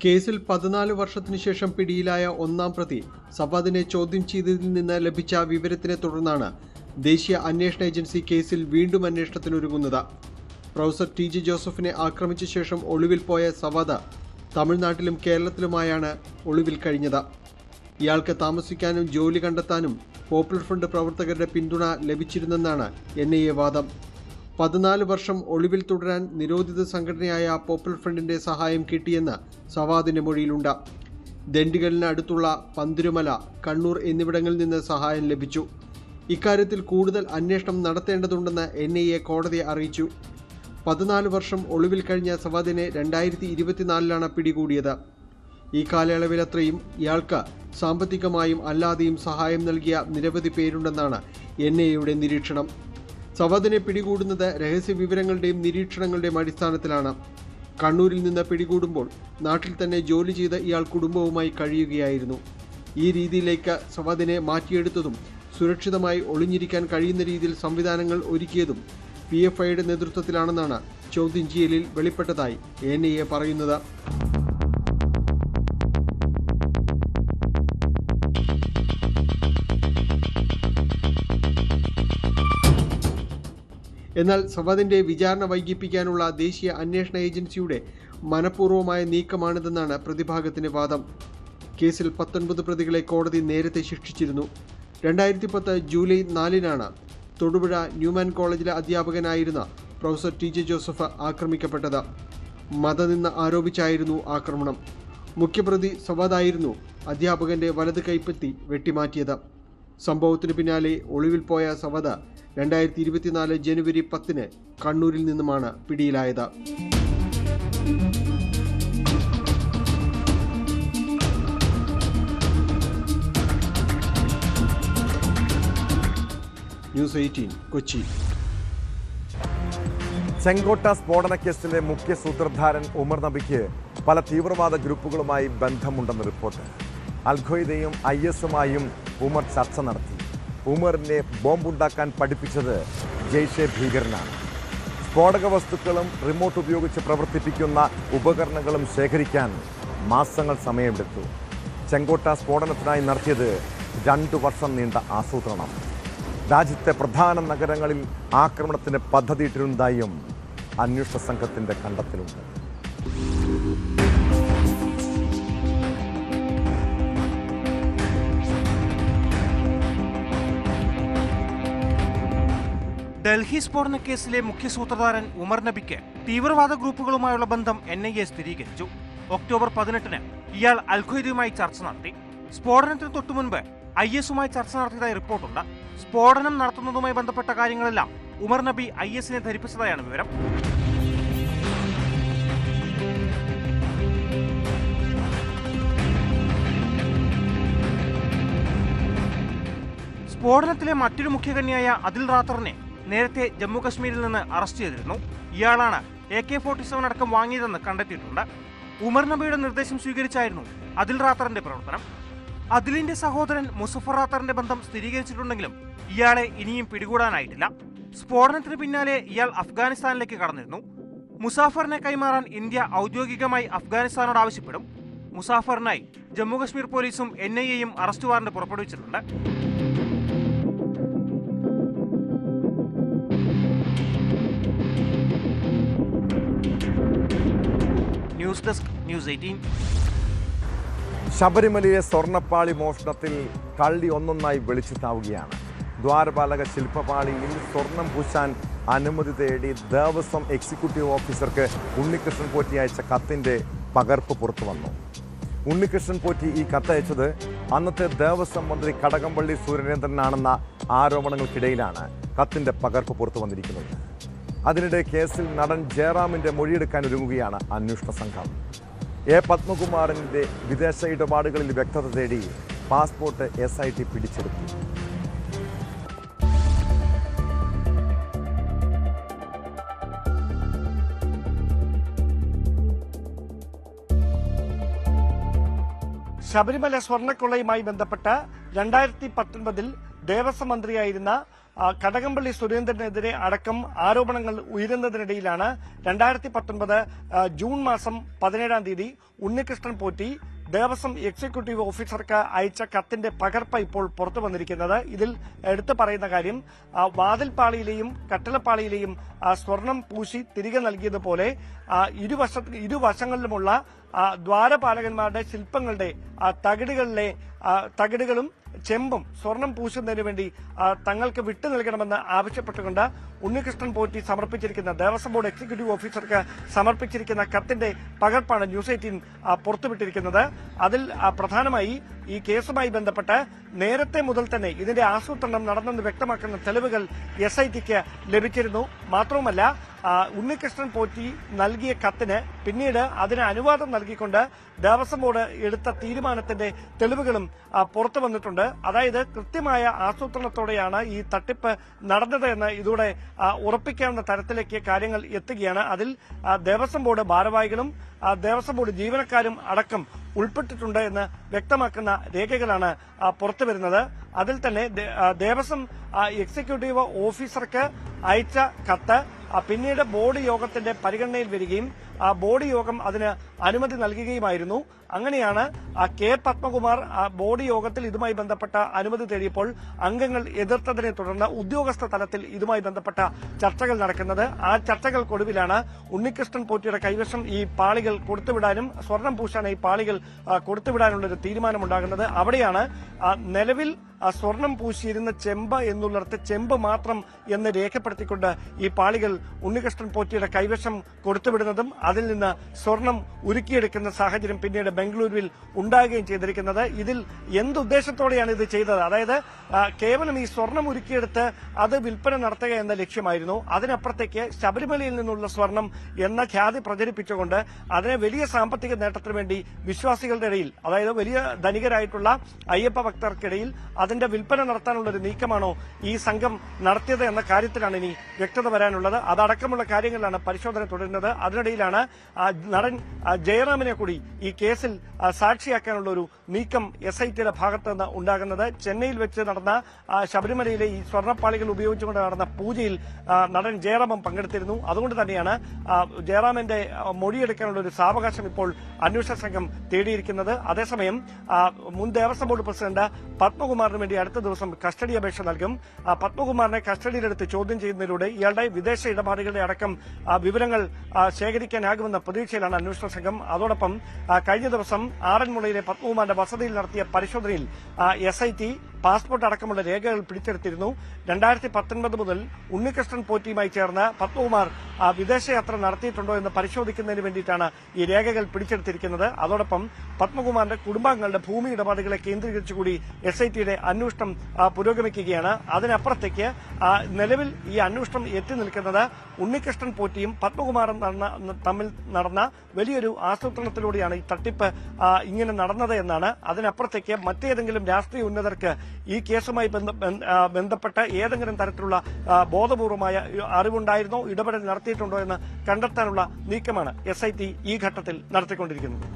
കേസിൽ പതിനാല് വർഷത്തിനു ശേഷം പിടിയിലായ ഒന്നാം പ്രതി സവാദിനെ ചോദ്യം ചെയ്തതിൽ നിന്ന് ലഭിച്ച വിവരത്തിനെ തുടർന്നാണ് ദേശീയ അന്വേഷണ ഏജൻസി കേസിൽ വീണ്ടും അന്വേഷണത്തിനൊരുങ്ങുന്നത്. പ്രൊഫസർ ടി ജെ ജോസഫിനെ ആക്രമിച്ച ശേഷം ഒളിവിൽ പോയ സവാദ തമിഴ്നാട്ടിലും കേരളത്തിലുമായാണ് ഒളിവിൽ കഴിഞ്ഞത്. ഇയാൾക്ക് താമസിക്കാനും ജോലി കണ്ടെത്താനും പോപ്പുലർ ഫ്രണ്ട് പ്രവർത്തകരുടെ പിന്തുണ ലഭിച്ചിരുന്നെന്നാണ് എൻ ഐ എ വാദം. പതിനാല് വർഷം ഒളിവിൽ തുടരാൻ നിരോധിത സംഘടനയായ പോപ്പുലർ ഫ്രണ്ടിന്റെ സഹായം കിട്ടിയെന്ന് സവാദിന്റെ മൊഴിയിലുണ്ട്. ദണ്ഡിഗലിന് അടുത്തുള്ള പന്തിരുമല കണ്ണൂർ എന്നിവിടങ്ങളിൽ നിന്ന് സഹായം ലഭിച്ചു. ഇക്കാര്യത്തിൽ കൂടുതൽ അന്വേഷണം നടത്തേണ്ടതുണ്ടെന്ന് എൻ ഐ എ കോടതിയെ അറിയിച്ചു. പതിനാല് വർഷം ഒളിവിൽ കഴിഞ്ഞ സവാദിനെ രണ്ടായിരത്തി ഇരുപത്തിനാലിലാണ് പിടികൂടിയത്. ഈ കാലയളവിലത്രയും ഇയാൾക്ക് സാമ്പത്തികമായും അല്ലാതെയും സഹായം നൽകിയ നിരവധി പേരുണ്ടെന്നാണ് എൻ ഐയുടെ നിരീക്ഷണം. സവദിനെ പിടികൂടുന്നത് രഹസ്യ വിവരങ്ങളുടെയും നിരീക്ഷണങ്ങളുടെയും അടിസ്ഥാനത്തിലാണ്. കണ്ണൂരിൽ നിന്ന് പിടികൂടുമ്പോൾ നാട്ടിൽ തന്നെ ജോലി ചെയ്ത ഇയാൾ കുടുംബവുമായി കഴിയുകയായിരുന്നു. ഈ രീതിയിലേക്ക് സവദിനെ മാറ്റിയെടുത്തതും സുരക്ഷിതമായി ഒളിഞ്ഞിരിക്കാൻ കഴിയുന്ന രീതിയിൽ സംവിധാനങ്ങൾ ഒരുക്കിയതും പി എഫ് ഐയുടെ നേതൃത്വത്തിലാണെന്നാണ് ചോദ്യം ചെയ്യലിൽ വെളിപ്പെട്ടതായി എൻ ഐ എ പറയുന്നത്. എന്നാൽ സവാദിന്റെ വിചാരണ വൈകിപ്പിക്കാനുള്ള ദേശീയ അന്വേഷണ ഏജൻസിയുടെ മനഃപൂർവമായ നീക്കമാണിതെന്നാണ് പ്രതിഭാഗത്തിന്റെ വാദം. കേസിൽ പത്തൊൻപത് പ്രതികളെ കോടതി നേരത്തെ ശിക്ഷിച്ചിരുന്നു. രണ്ടായിരത്തി പത്ത് ജൂലൈ നാലിനാണ് തൊടുപുഴ ന്യൂമാൻ കോളേജിലെ അധ്യാപകനായിരുന്ന പ്രൊഫസർ ടി ജെ ജോസഫ് ആക്രമിക്കപ്പെട്ടത്. മതനിന്ന് ആരോപിച്ചായിരുന്നു ആക്രമണം. മുഖ്യപ്രതി സവാദായിരുന്നു അധ്യാപകന്റെ വലത് കൈപ്പത്തി വെട്ടിമാറ്റിയത്. സംഭവത്തിന് പിന്നാലെ ഒളിവിൽ പോയ സവദ രണ്ടായിരത്തി ഇരുപത്തിനാല് ജനുവരി പത്തിന് കണ്ണൂരിൽ നിന്നുമാണ് പിടിയിലായത്. News eighteen Kochi. ചെങ്കോട്ട സ്ഫോടന കേസിലെ മുഖ്യ സൂത്രധാരൻ ഉമർ നബിക്ക് പല തീവ്രവാദ ഗ്രൂപ്പുകളുമായി ബന്ധമുണ്ടെന്ന് റിപ്പോർട്ട്. അൽഖ്വയ്ദയും ഐ എസുമായും ഉമർ ചർച്ച നടത്തി. ഉമറിനെ ബോംബുണ്ടാക്കാൻ പഠിപ്പിച്ചത് ജെയ്ഷെ ഭീകരനാണ്. സ്ഫോടക വസ്തുക്കളും റിമോട്ട് ഉപയോഗിച്ച് പ്രവർത്തിപ്പിക്കുന്ന ഉപകരണങ്ങളും ശേഖരിക്കാൻ മാസങ്ങൾ സമയമെടുത്തു. ചെങ്കോട്ട സ്ഫോടനത്തിനായി നടത്തിയത് രണ്ടു വർഷം നീണ്ട ആസൂത്രണം. രാജ്യത്തെ പ്രധാന നഗരങ്ങളിൽ ആക്രമണത്തിന് പദ്ധതിയിട്ടിരുന്നതായും അന്വേഷണ സംഘത്തിന്റെ കണ്ടെത്തലുണ്ട്. ഡൽഹി സ്ഫോടന കേസിലെ മുഖ്യ സൂത്രധാരൻ ഉമർ നബിക്ക് തീവ്രവാദ ഗ്രൂപ്പുകളുമായുള്ള ബന്ധം എൻ ഐ എ സ്ഥിരീകരിച്ചു. ഒക്ടോബർ പതിനെട്ടിന് ഇയാൾ അൽഖ്വയ്ദയുമായി ചർച്ച നടത്തി. സ്ഫോടനത്തിന് തൊട്ടു മുൻപ് ഐ എസുമായി ചർച്ച നടത്തിയതായി റിപ്പോർട്ടുണ്ട്. സ്ഫോടനം നടത്തുന്നതുമായി ബന്ധപ്പെട്ട കാര്യങ്ങളെല്ലാം ഉമർ നബി ഐ എസിനെ ധരിപ്പിച്ചതായാണ് വിവരം. സ്ഫോടനത്തിലെ മറ്റൊരു മുഖ്യകന്യായ അതിൽ റാത്തറിനെ നേരത്തെ ജമ്മു കശ്മീരിൽ നിന്ന് അറസ്റ്റ് ചെയ്തിരുന്നു. ഇയാളാണ് എ കെ ഫോർട്ടി സെവൻ അടക്കം വാങ്ങിയതെന്ന് കണ്ടെത്തിയിട്ടുണ്ട്. ഉമർ നബിയുടെ നിർദ്ദേശം സ്വീകരിച്ചായിരുന്നു അദിൽ റാത്തറിന്റെ പ്രവർത്തനം. അദിലിന്റെ സഹോദരൻ മുസഫർ റാത്തറിന്റെ ബന്ധം സ്ഥിരീകരിച്ചിട്ടുണ്ടെങ്കിലും ഇയാളെ ഇനിയും പിടികൂടാനായിട്ടില്ല. സ്ഫോടനത്തിന് പിന്നാലെ ഇയാൾ അഫ്ഗാനിസ്ഥാനിലേക്ക് കടന്നിരുന്നു. മുസാഫറിനെ കൈമാറാൻ ഇന്ത്യ ഔദ്യോഗികമായി അഫ്ഗാനിസ്ഥാനോട് ആവശ്യപ്പെടും. മുസാഫറിനായി ജമ്മുകശ്മീർ പോലീസും എൻ ഐ എയും അറസ്റ്റ് വാറന്റ് പുറപ്പെടുവിച്ചിട്ടുണ്ട്. News desk news eighteen. ശബരിമലയിലെ സ്വർണപ്പാളി മോഷണത്തിൽ കള്ളി ഒന്നൊന്നായി വെളിച്ചത്താവുകയാണ്. ദ്വാരപാലക ശില്പപാളിയിൽ സ്വർണം പൂശാൻ അനുമതി തേടി ദേവസ്വം എക്സിക്യൂട്ടീവ് ഓഫീസർക്ക് ഉണ്ണികൃഷ്ണൻ പോറ്റി അയച്ച കത്തിന്റെ പകർപ്പ് പുറത്തു വന്നു. ഉണ്ണികൃഷ്ണൻ പോറ്റി ഈ കത്തയച്ചത് അന്നത്തെ ദേവസ്വം മന്ത്രി കടകംപള്ളി സൂര്യനേന്ദ്രനാണെന്ന ആരോപണങ്ങൾക്കിടയിലാണ്. കത്തിന്റെ പകർപ്പ് പുറത്തു വന്നിരിക്കുന്നത്. അതിനിടെ കേസിൽ നടൻ ജയറാമിന്റെ മൊഴിയെടുക്കാൻ ഒരുങ്ങുകയാണ് അന്വേഷണ സംഘം. എ പത്മകുമാറിന്റെ വിദേശ ഇടപാടുകളിൽ വ്യക്തത തേടി പാസ്പോർട്ട് എസ് ഐ ടി പിടിച്ചെടുത്തു. ശബരിമല സ്വർണക്കൊള്ളയുമായി ബന്ധപ്പെട്ട് രണ്ടായിരത്തി പത്തൊൻപതിൽ ദേവസ്വം മന്ത്രിയായിരുന്ന കടകംപള്ളി സുരേന്ദ്രനെതിരെ അടക്കം ആരോപണങ്ങൾ ഉയരുന്നതിനിടയിലാണ് രണ്ടായിരത്തി പത്തൊൻപത് ജൂൺ മാസം പതിനേഴാം തീയതി ഉണ്ണികൃഷ്ണൻ പോറ്റി ദേവസ്വം എക്സിക്യൂട്ടീവ് ഓഫീസർക്ക് അയച്ച കത്തിന്റെ പകർപ്പ് ഇപ്പോൾ പുറത്തു വന്നിരിക്കുന്നത്. ഇതിൽ എടുത്തു പറയുന്ന കാര്യം വാതിൽപാളിയിലെയും കട്ടിളപ്പാളിയിലെയും സ്വർണം പൂശി തിരികെ നൽകിയതുപോലെ ഇരുവശ ഇരുവശങ്ങളിലുമുള്ള ദ്വാരപാലകന്മാരുടെ ശില്പങ്ങളുടെ തകിടുകളിലെ തകിടുകളും ചെമ്പും സ്വർണം പൂശുന്നതിന് വേണ്ടി തങ്ങൾക്ക് വിട്ടു നൽകണമെന്ന് ആവശ്യപ്പെട്ടുകൊണ്ട് ഉണ്ണികൃഷ്ണൻ പോറ്റി സമർപ്പിച്ചിരിക്കുന്ന ദേവസ്വം ബോർഡ് എക്സിക്യൂട്ടീവ് ഓഫീസർക്ക് സമർപ്പിച്ചിരിക്കുന്ന കത്തിന്റെ പകർപ്പാണ് ന്യൂസ് എയ്റ്റീൻ പുറത്തുവിട്ടിരിക്കുന്നത്. അതിൽ പ്രധാനമായി ഈ കേസുമായി ബന്ധപ്പെട്ട് നേരത്തെ മുതൽ തന്നെ ഇതിന്റെ ആസൂത്രണം നടന്നെന്ന് വ്യക്തമാക്കുന്ന തെളിവുകൾ എസ് ഐ ടിക്ക് ലഭിച്ചിരുന്നു. മാത്രവുമല്ല ഉണ്ണികൃഷ്ണൻ പോറ്റി നൽകിയ കത്തിന് പിന്നീട് അതിന് അനുവാദം നൽകിക്കൊണ്ട് ദേവസ്വം ബോർഡ് എടുത്ത തീരുമാനത്തിന്റെ തെളിവുകളും പുറത്തു വന്നിട്ടുണ്ട്. അതായത് കൃത്യമായ ആസൂത്രണത്തോടെയാണ് ഈ തട്ടിപ്പ് നടന്നത് എന്ന് ഇതോടെ ഉറപ്പിക്കാവുന്ന തരത്തിലേക്ക് കാര്യങ്ങൾ എത്തുകയാണ്. അതിൽ ദേവസ്വം ബോർഡ് ഭാരവാഹികളും ദേവസ്വം ബോർഡ് ജീവനക്കാരും അടക്കം ഉൾപ്പെട്ടിട്ടുണ്ട് എന്ന് വ്യക്തമാക്കുന്ന രേഖകളാണ് പുറത്തു വരുന്നത്. അതിൽ തന്നെ ദേവസ്വം എക്സിക്യൂട്ടീവ് ഓഫീസർക്ക് അയച്ച കത്ത് പിന്നീട് ബോർഡ് യോഗത്തിന്റെ പരിഗണനയിൽ വരികയും ബോർഡ് യോഗം അതിന് അനുമതി നൽകുകയുമായിരുന്നു. അങ്ങനെയാണ് ആ കെ പത്മകുമാർ ആ ബോഡി യോഗത്തിൽ ഇതുമായി ബന്ധപ്പെട്ട അനുമതി തേടിയപ്പോൾ അംഗങ്ങൾ എതിർത്തതിനെ തുടർന്ന് ഉദ്യോഗസ്ഥ തലത്തിൽ ഇതുമായി ബന്ധപ്പെട്ട ചർച്ചകൾ നടക്കുന്നത്. ആ ചർച്ചകൾക്കൊടുവിലാണ് ഉണ്ണികൃഷ്ണൻ പോറ്റിയുടെ കൈവശം ഈ പാളികൾ കൊടുത്തുവിടാനും സ്വർണം പൂശാൻ ഈ പാളികൾ കൊടുത്തുവിടാനുള്ളൊരു തീരുമാനമുണ്ടാകുന്നത്. അവിടെയാണ് നിലവിൽ ആ സ്വർണം പൂശിയിരുന്ന ചെമ്പ് എന്നുള്ളിടത്ത് ചെമ്പ് മാത്രം എന്ന് രേഖപ്പെടുത്തിക്കൊണ്ട് ഈ പാളികൾ ഉണ്ണികൃഷ്ണൻ പോറ്റിയുടെ കൈവശം കൊടുത്തുവിടുന്നതും അതിൽ നിന്ന് സ്വർണം ഉരുക്കിയെടുക്കുന്ന സാഹചര്യം പിന്നീട് ബംഗളൂരുവിൽ ഉണ്ടാകുകയും ചെയ്തിരിക്കുന്നത്. ഇതിൽ എന്തുദ്ദേശത്തോടെയാണ് ഇത് ചെയ്തത്? അതായത് കേവലം ഈ സ്വർണം ഉരുക്കിയെടുത്ത് അത് വിൽപ്പന നടത്തുക എന്ന ലക്ഷ്യമായിരുന്നു. അതിനപ്പുറത്തേക്ക് ശബരിമലയിൽ നിന്നുള്ള സ്വർണം എന്ന ഖ്യാതി പ്രചരിപ്പിച്ചുകൊണ്ട് അതിനെ വലിയ സാമ്പത്തിക നേട്ടത്തിന് വേണ്ടി വിശ്വാസികളുടെ ഇടയിൽ അതായത് വലിയ ധനികരായിട്ടുള്ള അയ്യപ്പ ഭക്തർക്കിടയിൽ അതിന്റെ വിൽപ്പന നടത്താനുള്ള ഒരു നീക്കമാണോ ഈ സംഘം നടത്തിയത് എന്ന കാര്യത്തിലാണ് ഇനി വ്യക്തത വരാനുള്ളത്. അതടക്കമുള്ള കാര്യങ്ങളിലാണ് പരിശോധന തുടരുന്നത്. അതിനിടയിലാണ് നടൻ ജയറാമിനെ കൂടി ഈ കേസിൽ സാക്ഷിയാക്കാനുള്ള ഒരു നീക്കം എസ് ഐ ടിയുടെ ഭാഗത്ത് നിന്ന് ഉണ്ടാകുന്നത്. ചെന്നൈയിൽ വെച്ച് നടന്ന ശബരിമലയിലെ ഈ സ്വർണപ്പാളികൾ ഉപയോഗിച്ചുകൊണ്ട് നടന്ന പൂജയിൽ നടൻ ജയറാമൻ പങ്കെടുത്തിരുന്നു. അതുകൊണ്ട് തന്നെയാണ് ജയറാമന്റെ മൊഴിയെടുക്കാനുള്ള ഒരു സാവകാശം ഇപ്പോൾ അന്വേഷണ സംഘം തേടിയിരിക്കുന്നത്. അതേസമയം മുൻ ദേവസ്വം ബോർഡ് പ്രസിഡന്റ് പത്മകുമാറിന് വേണ്ടി അടുത്ത ദിവസം കസ്റ്റഡി അപേക്ഷ നൽകും. പത്മകുമാറിനെ കസ്റ്റഡിയിലെടുത്ത് ചോദ്യം ചെയ്യുന്നതിലൂടെ ഇയാളുടെ വിദേശ ഇടപാടുകളുടെ അടക്കം വിവരങ്ങൾ ശേഖരിക്കാനാകുമെന്ന പ്രതീക്ഷയിലാണ് അന്വേഷണ സംഘം. അതോടൊപ്പം കഴിഞ്ഞ ദിവസം ആറന്മുളയിലെ പത്മകുമാറിന്റെ വസതിയിൽ നടത്തിയ പരിശോധനയിൽ എസ് ഐ ടി പാസ്പോർട്ട് അടക്കമുള്ള രേഖകൾ പിടിച്ചെടുത്തിരുന്നു. രണ്ടായിരത്തി പത്തൊൻപത് മുതൽ ഉണ്ണികൃഷ്ണൻ പോറ്റിയുമായി ചേർന്ന പത്മകുമാർ വിദേശയാത്ര നടത്തിയിട്ടുണ്ടോ എന്ന് പരിശോധിക്കുന്നതിന് വേണ്ടിയിട്ടാണ് ഈ രേഖകൾ പിടിച്ചെടുത്തിരിക്കുന്നത്. അതോടൊപ്പം പത്മകുമാറിന്റെ കുടുംബാംഗങ്ങളുടെ ഭൂമി ഇടപാടുകളെ കേന്ദ്രീകരിച്ചുകൂടി എസ് ഐ ടിയുടെ അന്വേഷണം പുരോഗമിക്കുകയാണ്. അതിനപ്പുറത്തേക്ക് നിലവിൽ ഈ അന്വേഷണം എത്തി നിൽക്കുന്നത് ഉണ്ണികൃഷ്ണൻ പോറ്റിയും പത്മകുമാറും തമ്മിൽ നടന്ന വലിയൊരു ആസൂത്രണത്തിലൂടെയാണ് ഈ തട്ടിപ്പ് ഇങ്ങനെ നടന്നത് എന്നാണ്. അതിനപ്പുറത്തേക്ക് മറ്റേതെങ്കിലും രാഷ്ട്രീയ ഉന്നതർക്ക് ഈ കേസുമായി ബന്ധ- ബന്ധ- ബന്ധപ്പെട്ട ഏതെങ്കിലും തരത്തിലുള്ള ബോധപൂർവമായ അറിവുണ്ടായിരുന്നോ ഇടപെടൽ നടത്തിയിട്ടുണ്ടോ എന്ന് കണ്ടെത്താനുള്ള നീക്കമാണ് എസ് ഈ ഘട്ടത്തിൽ നടത്തിക്കൊണ്ടിരിക്കുന്നത്.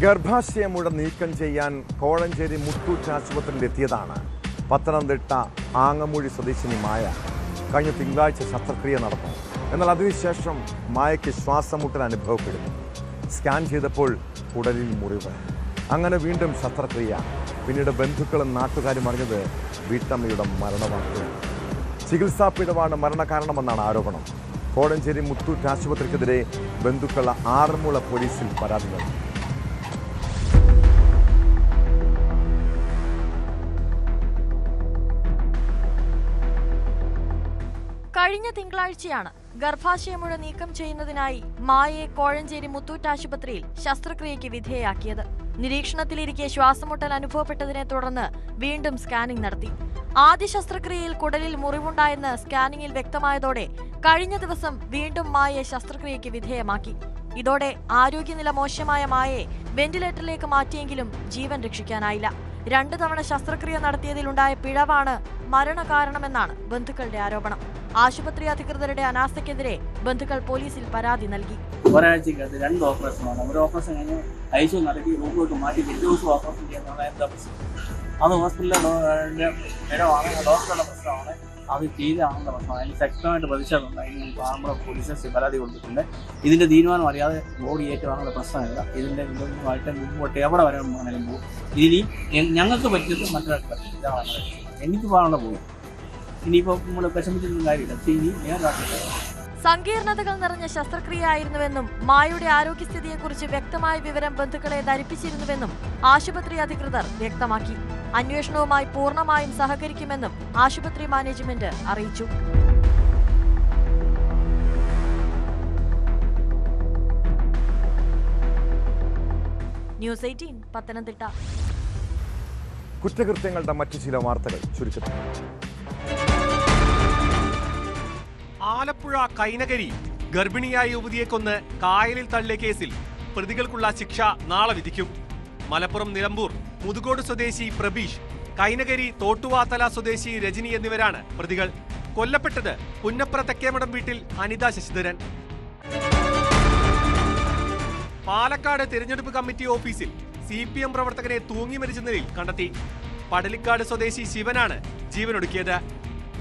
ഗർഭാശയമുഴ നീക്കം ചെയ്യാൻ കോഴഞ്ചേരി മുത്തൂറ്റ് ആശുപത്രിയിൽ എത്തിയതാണ് പത്തനംതിട്ട ആങ്ങമൂഴി സ്വദേശിനി മായ കഴിഞ്ഞ തിങ്കളാഴ്ച ശസ്ത്രക്രിയ നടന്നു. എന്നാൽ അതിനുശേഷം മായയ്ക്ക് ശ്വാസമുട്ടൽ അനുഭവപ്പെടുന്നു. സ്കാൻ ചെയ്തപ്പോൾ കുടലിൽ മുറിവ്. അങ്ങനെ വീണ്ടും ശസ്ത്രക്രിയ. പിന്നീട് ബന്ധുക്കളും നാട്ടുകാരും അറിഞ്ഞത് വീട്ടമ്മയുടെ മരണവാർത്തയാണ് ചികിത്സാ പിഴവാണ് മരണകാരണമെന്നാണ് ആരോപണം. കോടഞ്ചേരി മുത്തൂറ്റ് ആശുപത്രിക്കെതിരെ ബന്ധുക്കൾ ആറന്മുള പോലീസിൽ പരാതി നൽകി. കഴിഞ്ഞ തിങ്കളാഴ്ചയാണ് ഗർഭാശയമുഴ നീക്കം ചെയ്യുന്നതിനായി മായയെ കോഴഞ്ചേരി മുത്തൂറ്റ് ആശുപത്രിയിൽ ശസ്ത്രക്രിയയ്ക്ക് വിധേയയാക്കിയത്. നിരീക്ഷണത്തിലിരിക്കെ ശ്വാസമുട്ടൽ അനുഭവപ്പെട്ടതിനെ തുടർന്ന് വീണ്ടും സ്കാനിംഗ് നടത്തി. ആദ്യ ശസ്ത്രക്രിയയിൽ കുടലിൽ മുറിവുണ്ടായെന്ന് സ്കാനിംഗിൽ വ്യക്തമായതോടെ കഴിഞ്ഞ ദിവസം വീണ്ടും മായയെ ശസ്ത്രക്രിയയ്ക്ക് വിധേയമാക്കി. ഇതോടെ ആരോഗ്യനില മോശമായ മായയെ വെന്റിലേറ്ററിലേക്ക് മാറ്റിയെങ്കിലും ജീവൻ രക്ഷിക്കാനായില്ല. രണ്ടു തവണ ശസ്ത്രക്രിയ നടത്തിയതിലുണ്ടായ പിഴവാണ് മരണകാരണമെന്നാണ് ബന്ധുക്കളുടെ ആരോപണം. ആശുപത്രി അധികൃതരുടെ അനാസ്ഥയ്ക്കെതിരെ ബന്ധുക്കൾ പോലീസിൽ പരാതി നൽകി. ഒരാഴ്ചക്കകത്ത് രണ്ട് ഓപ്പറേഷനാണ് ഒരു ഓപ്പറേഷൻ കഴിഞ്ഞ് ഐസു നടത്തി റൂമിലോട്ട് മാറ്റി പിറ്റേ ദിവസം ഓപ്പറേഷൻ ചെയ്യുന്നതാണ് എന്താ പ്രശ്നം അത് ഹോസ്പിറ്റലിലെ ഇടമാണ് ഡോക്ടറുടെ പ്രശ്നമാണ്. അത് ചെയ്താണെന്ന പ്രശ്നം അതിന് ശക്തമായിട്ട് പ്രതിഷേധം അതിന് പാമ്പ പോലീസ് പരാതി കൊടുത്തിട്ടുണ്ട്. ഇതിന്റെ തീരുമാനം അറിയാതെ ബോഡി ഏറ്റുവാങ്ങുന്ന പ്രശ്നമില്ല. ഇതിന്റെ ഇതുമായിട്ട് മുമ്പോട്ട് എവിടെ വരെ വേണമെങ്കിലും പോകും. ഇനി ഞങ്ങൾക്ക് പറ്റിയത് മറ്റൊരാൾക്ക് പറ്റില്ല ഇതാണ്. എനിക്ക് പോകാനുള്ള പോകും ഇനിയിപ്പോൾ നമ്മൾ വിഷമിച്ചിട്ടൊന്നും കാര്യമില്ല. ഇനി വേറൊരാൾക്ക് സങ്കീർണതകൾ നിറഞ്ഞ ശസ്ത്രക്രിയയായിരുന്നുവെന്നും മായയുടെ ആരോഗ്യസ്ഥിതിയെക്കുറിച്ച് വ്യക്തമായ വിവരം ബന്ധുക്കളെ ധരിപ്പിച്ചിരുന്നുവെന്നും ആശുപത്രി അധികൃതർ വ്യക്തമാക്കി. അന്വേഷണവുമായി പൂർണമായും സഹകരിക്കുമെന്നും ആശുപത്രി മാനേജ്മെന്റ് അറിയിച്ചു. News eighteen Pathanamthitta. കുറ്റകൃത്യങ്ങളുടെ മറ്റു ചില വാർത്തകൾ ചുരുക്കത്തിൽ. ആലപ്പുഴ കൈനകരി ഗർഭിണിയായ യുവതിയെ കൊന്ന് കായലിൽ തള്ളിയ കേസിൽ പ്രതികൾക്കുള്ള ശിക്ഷ നാളെ വിധിക്കും. മലപ്പുറം നിലമ്പൂർ മുതുകോട് സ്വദേശി പ്രബീഷ് കൈനകരി തോട്ടുവാത്തല സ്വദേശി രജനി എന്നിവരാണ് പ്രതികൾ. കൊല്ലപ്പെട്ടത് പുന്നപ്ര തെക്കേമടം വീട്ടിൽ അനിത ശശിധരൻ. പാലക്കാട് തിരഞ്ഞെടുപ്പ് കമ്മിറ്റി ഓഫീസിൽ സി പി എം പ്രവർത്തകനെ തൂങ്ങി മരിച്ച നിലയിൽ കണ്ടെത്തി. പടലിക്കാട് സ്വദേശി ശിവനാണ് ജീവനൊടുക്കിയത്.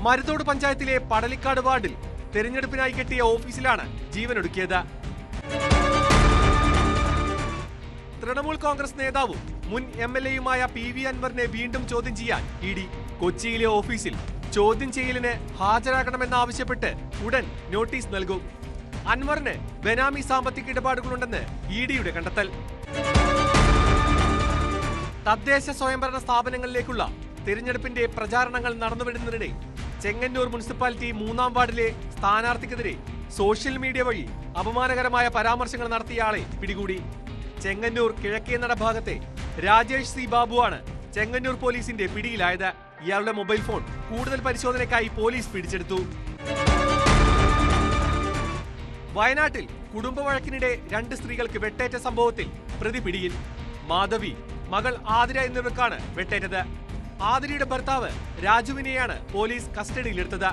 മരുതോട് പഞ്ചായത്തിലെ പടലിക്കാട് വാർഡിൽ തെരഞ്ഞെടുപ്പിനായി കെട്ടിയ ഓഫീസിലാണ് ജീവനൊടുക്കിയത്. തൃണമൂൽ കോൺഗ്രസ് നേതാവും മുൻ എം എൽ എയുമായ പി വി അൻവറിനെ വീണ്ടും ചോദ്യം ചെയ്യാൻ ഇ ഡി കൊച്ചിയിലെ ഓഫീസിൽ ചോദ്യം ചെയ്യലിന് ഹാജരാകണമെന്നാവശ്യപ്പെട്ട് ഉടൻ നോട്ടീസ് നൽകും. അൻവറിന് ബെനാമി സാമ്പത്തിക ഇടപാടുകളുണ്ടെന്ന് ഇ ഡിയുടെ കണ്ടെത്തൽ. തദ്ദേശ സ്വയംഭരണ സ്ഥാപനങ്ങളിലേക്കുള്ള തിരഞ്ഞെടുപ്പിന്റെ പ്രചാരണങ്ങൾ നടന്നുവരുന്നതിനിടെ ചെങ്ങന്നൂർ മുനിസിപ്പാലിറ്റി മൂന്നാം വാർഡിലെ സ്ഥാനാർത്ഥിക്കെതിരെ സോഷ്യൽ മീഡിയ വഴി അപമാനകരമായ പരാമർശങ്ങൾ നടത്തിയ ആളെ പിടികൂടി. ചെങ്ങന്നൂർ കിഴക്കേനട ഭാഗത്തെ രാജേഷ് സി ബാബുവാണ് ചെങ്ങന്നൂർ പോലീസിന്റെ പിടിയിലായത്. ഇയാളുടെ മൊബൈൽ ഫോൺ കൂടുതൽ പരിശോധനയ്ക്കായി പോലീസ് പിടിച്ചെടുത്തു. വയനാട്ടിൽ കുടുംബ വഴക്കിനിടെ രണ്ട് സ്ത്രീകൾക്ക് വെട്ടേറ്റ സംഭവത്തിൽ പ്രതി പിടിയിൽ. മാധവി മകൾ ആതിര എന്നിവർക്കാണ് വെട്ടേറ്റത്. ആതിരയുടെ ഭർത്താവ് രാജുവിനെയാണ് പോലീസ് കസ്റ്റഡിയിലെടുത്തത്.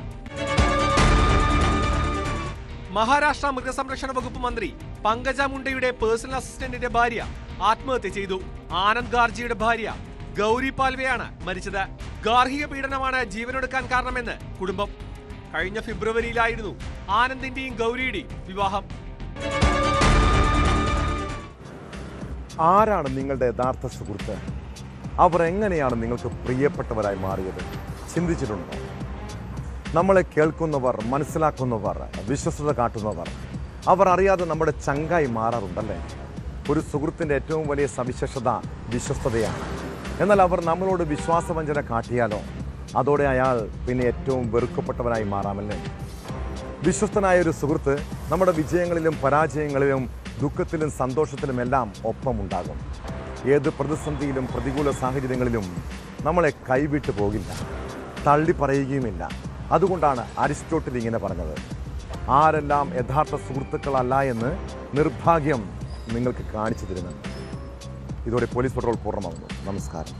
മഹാരാഷ്ട്ര മൃഗസംരക്ഷണ വകുപ്പ് മന്ത്രി പങ്കജ മുണ്ടയുടെ പേഴ്സണൽ അസിസ്റ്റന്റിന്റെ ഭാര്യ ആത്മഹത്യ ചെയ്തു. ആനന്ദ് ഗാർജിയുടെ ഭാര്യ ഗൗരി പാൽവെയാണ് മരിച്ചത്. ഗാർഹിക പീഡനമാണ് ജീവനൊടുക്കാൻ കാരണമെന്ന് കുടുംബം. കഴിഞ്ഞ ഫെബ്രുവരിയിലായിരുന്നു ആനന്ദിന്റെയും ഗൗരിയുടെയും വിവാഹം. ആരാണ് നിങ്ങളുടെ യഥാർത്ഥ സുഹൃത്ത്? അവർ എങ്ങനെയാണ് നിങ്ങൾക്ക് പ്രിയപ്പെട്ടവരായി മാറിയത്? ചിന്തിച്ചിട്ടുണ്ടോ? നമ്മളെ കേൾക്കുന്നവർ മനസ്സിലാക്കുന്നവർ വിശ്വസത കാട്ടുന്നവർ അവർ അറിയാതെ നമ്മുടെ ചങ്കായി മാറാറുണ്ടല്ലേ? ഒരു സുഹൃത്തിന്റെ ഏറ്റവും വലിയ സവിശേഷത വിശ്വസ്തതയാണ്. എന്നാൽ അവർ നമ്മളോട് വിശ്വാസവഞ്ചന കാട്ടിയാലോ? അതോടെ അയാൾ പിന്നെ ഏറ്റവും വെറുക്കപ്പെട്ടവനായി മാറാമല്ലേ? വിശ്വസ്തനായ ഒരു സുഹൃത്ത് നമ്മുടെ വിജയങ്ങളിലും പരാജയങ്ങളിലും ദുഃഖത്തിലും സന്തോഷത്തിലുമെല്ലാം ഒപ്പമുണ്ടാകും. ഏത് പ്രതിസന്ധിയിലും പ്രതികൂല സാഹചര്യങ്ങളിലും നമ്മളെ കൈവിട്ടു പോകില്ല തള്ളി പറയുകയുമില്ല അതുകൊണ്ടാണ് അരിസ്റ്റോട്ടിൽ ഇങ്ങനെ പറഞ്ഞത്. ആരെല്ലാം യഥാർത്ഥ സുഹൃത്തുക്കളല്ല എന്ന് നിർഭാഗ്യം നിങ്ങൾക്ക് കാണിച്ചു തരുന്നു ഇതോടെ പോലീസ് പട്രോൾ പൂർണമാകുന്നു നമസ്കാരം.